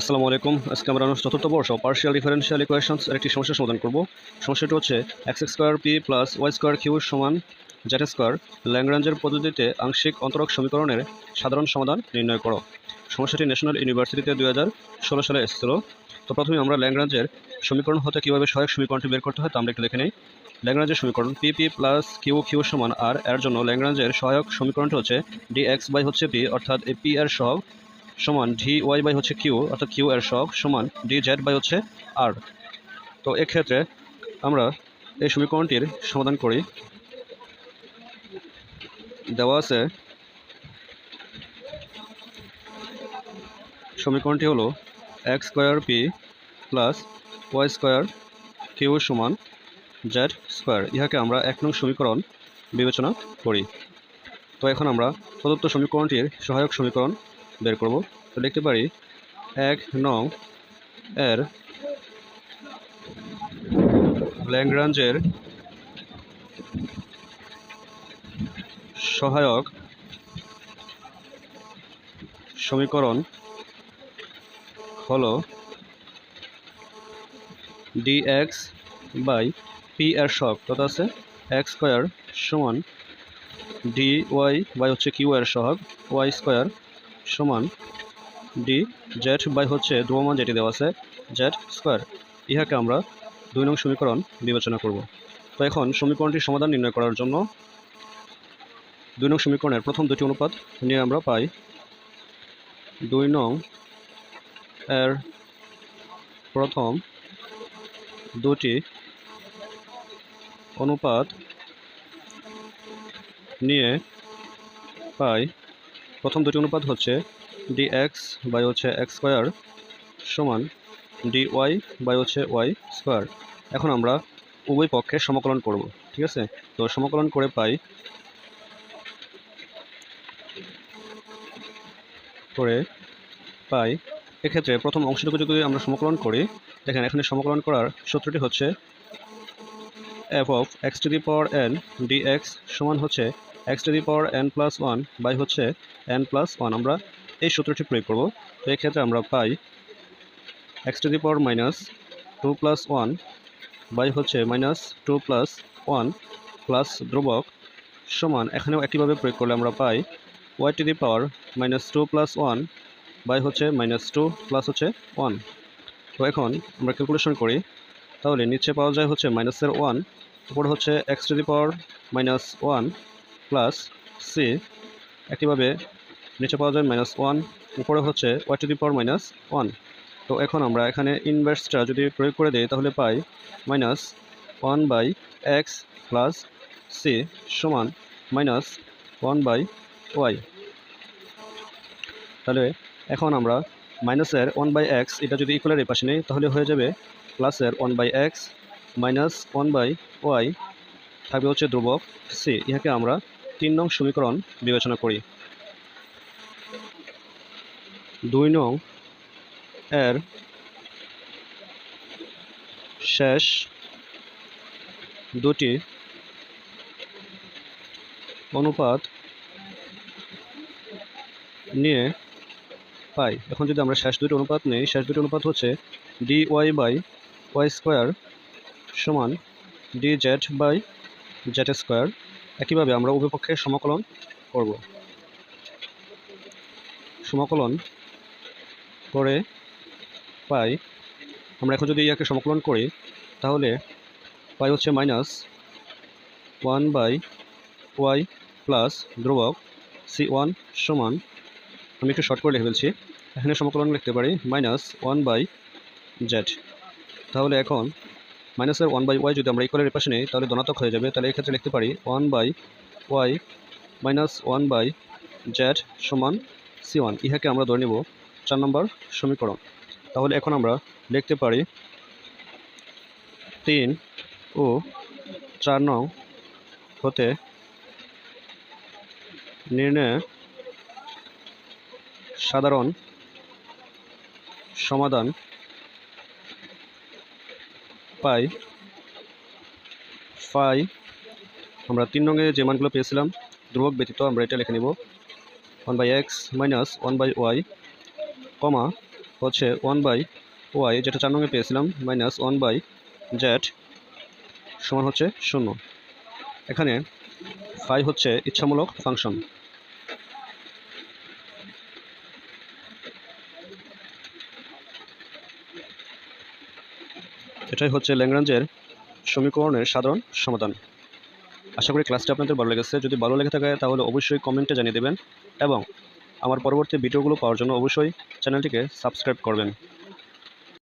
আসসালামু আলাইকুম। আজকে আমরা চতুর্থ বর্ষ পার্শিয়াল ডিফারেনশিয়াল ইকুয়েশনস এর একটি সমস্যার সমাধান করব। সমস্যাটি হচ্ছে x square p plus y square q সমান জেড স্কোয়ার ল্যাংরাঞ্জের পদ্ধতিতে আংশিক অন্তরক সমীকরণের সাধারণ সমাধান নির্ণয় করো। সমস্যাটি ন্যাশনাল ইউনিভার্সিটিতে দুই হাজার ষোলো সালে এসেছিল। তো প্রথমে আমরা ল্যাংরাঞ্জের সমীকরণ হতে কীভাবে সহায়ক সমীকরণটি বের করতে হয় তা আমরা একটু দেখে নিই। ল্যাংরাঞ্জের সমীকরণ p p plus q q সমান আর এর জন্য ল্যাংরাঞ্জের সহায়ক সমীকরণটি হচ্ছে ডি এক্স বাই হচ্ছে পি অর্থাৎ এই পি এর সহগ সমান ডি ওয়াই বাই হচ্ছে কিউ অর্থাৎ কিউ এর সহগ সমান ডি জেড বাই হচ্ছে আর তো এক্ষেত্রে আমরা এই সমীকরণটির সমাধান করি। দেওয়া আছে সমীকরণটি হলো x square p plus y square q সমান জেড স্কোয়ার ইহাকে আমরা এক নং সমীকরণ বিবেচনা করি। তো এখন আমরা প্রদত্ত সমীকরণটির সহায়ক সমীকরণ বের করব। তো লিখতে পারি এক নং এর ল্যাংরাঞ্জের সহায়ক সমীকরণ হলো ডি এক্স বাই পি এর সহগ। কত আছে? এক্স স্কোয়ার সমান ডি ওয়াই বাই হচ্ছে কিউ এর সহগ ওয়াই স্কোয়ার সমান ডি জেড বাই হচ্ছে ধ্রুবমান যেটি দেওয়া আছে জেড স্কোয়ার ইহাকে আমরা দুই নং সমীকরণ বিবেচনা করব। তো এখন সমীকরণটির সমাধান নির্ণয় করার জন্য দুই নং সমীকরণের প্রথম দুটি অনুপাত নিয়ে আমরা পাই দুই নং এর প্রথম দুটি অনুপাত নিয়ে পাই প্রথম দুটি অনুপাত হচ্ছে ডি এক্স বাই হচ্ছে এক্স স্কোয়ার সমান ডি ওয়াই বাই হচ্ছে ওয়াই স্কোয়ার এখন আমরা উভয় পক্ষে সমাকলন করব, ঠিক আছে? তো সমাকলন করে পাই করে পাই, এক্ষেত্রে প্রথম অংশটুকু যদি আমরা সমাকলন করি, দেখেন এখানে সমাকলন করার সূত্রটি হচ্ছে f of x to the power n d x সমান হচ্ছে x to the power n plus one by হচ্ছে এন প্লাস ওয়ান আমরা এই সূত্রটি প্রয়োগ করব। তো এক্ষেত্রে আমরা পাই x to the power minus two plus one by হচ্ছে minus two plus one plus ধ্রুবক সমান। এখানেও একইভাবে প্রয়োগ করলে আমরা পাই y to the power minus two plus one by হচ্ছে মাইনাস টু প্লাস হচ্ছে ওয়ান তো এখন আমরা ক্যালকুলেশন করি। তাহলে নিচে পাওয়া যায় হচ্ছে মাইনাসের ওয়ান উপরে হচ্ছে x to the power minus one plus c একইভাবে নিচে পাওয়া যায় মাইনাস ওয়ান উপরে হচ্ছে y to the power minus one তো এখন আমরা এখানে ইনভার্সটা যদি প্রয়োগ করে দিই, তাহলে পাই minus one by x plus c সমান মাইনাস ওয়ান বাই ওয়াই তাহলে এখন আমরা মাইনাসের ওয়ান বাই এক্স এটা যদি ইকুয়ালের এই পাশে নেই, তাহলে হয়ে যাবে প্লাসের one by x minus one by y থাকবে হচ্ছে ধ্রুবক সি ইহাকে আমরা তিন নং সমীকরণ বিবেচনা করি। দুই নং এর শেষ দুটি অনুপাত নিয়ে পাই। এখন যদি আমরা শেষ দুটি অনুপাত নেই, শেষ দুটি অনুপাত হচ্ছে d y by y square সমান d z by z square. একইভাবে আমরা উভয়পক্ষে সমাকলন করব। সমাকলন করে পাই, আমরা এখন যদি ইয়াকে সমাকলন করি, তাহলে পাই হচ্ছে minus one by y plus ধ্রুবক সি ওয়ান সমান, আমি একটু শর্ট করে লিখে ফেলছি, এখানে সমাকলন লিখতে পারি মাইনাস ওয়ান বাই জেড। তাহলে এখন মাইনাসের ওয়ান বাই ওয়াই যদি আমরা ইকুয়ালের পাশে নিই, তাহলে ধনাত্মক হয়ে যাবে। তাহলে এক্ষেত্রে লিখতে পারি one by y minus one by z সমান সি ওয়ান ইহাকে আমরা ধরে নেব চার নম্বর সমীকরণ। তাহলে এখন আমরা লিখতে পারি তিন ও চার নং হতে নির্ণয় সাধারণ সমাধান পাই। ফাই। আমরা তিন রঙে যে মানগুলো পেয়েছিলাম, ধ্রুবক ব্যতীত আমরা এটা লিখে নিব। One by x minus one by y comma হচ্ছে ওয়ান বাই ওয়াই যেটা চার রঙে পেয়েছিলাম মাইনাস ওয়ান বাই জেড সমান হচ্ছে শূন্য। এখানে ফাই হচ্ছে ইচ্ছামূলক ফাংশন এটাই হচ্ছে ল্যাংরাঞ্জের সমীকরণের সাধারণ সমাধান। আশা করি ক্লাসটি আপনাদের ভালো লেগেছে। যদি ভালো লেগে থাকে, তাহলে অবশ্যই কমেন্টে জানিয়ে দেবেন। এবং আমার পরবর্তী ভিডিওগুলো পাওয়ার জন্য অবশ্যই চ্যানেলটিকে সাবস্ক্রাইব করবেন।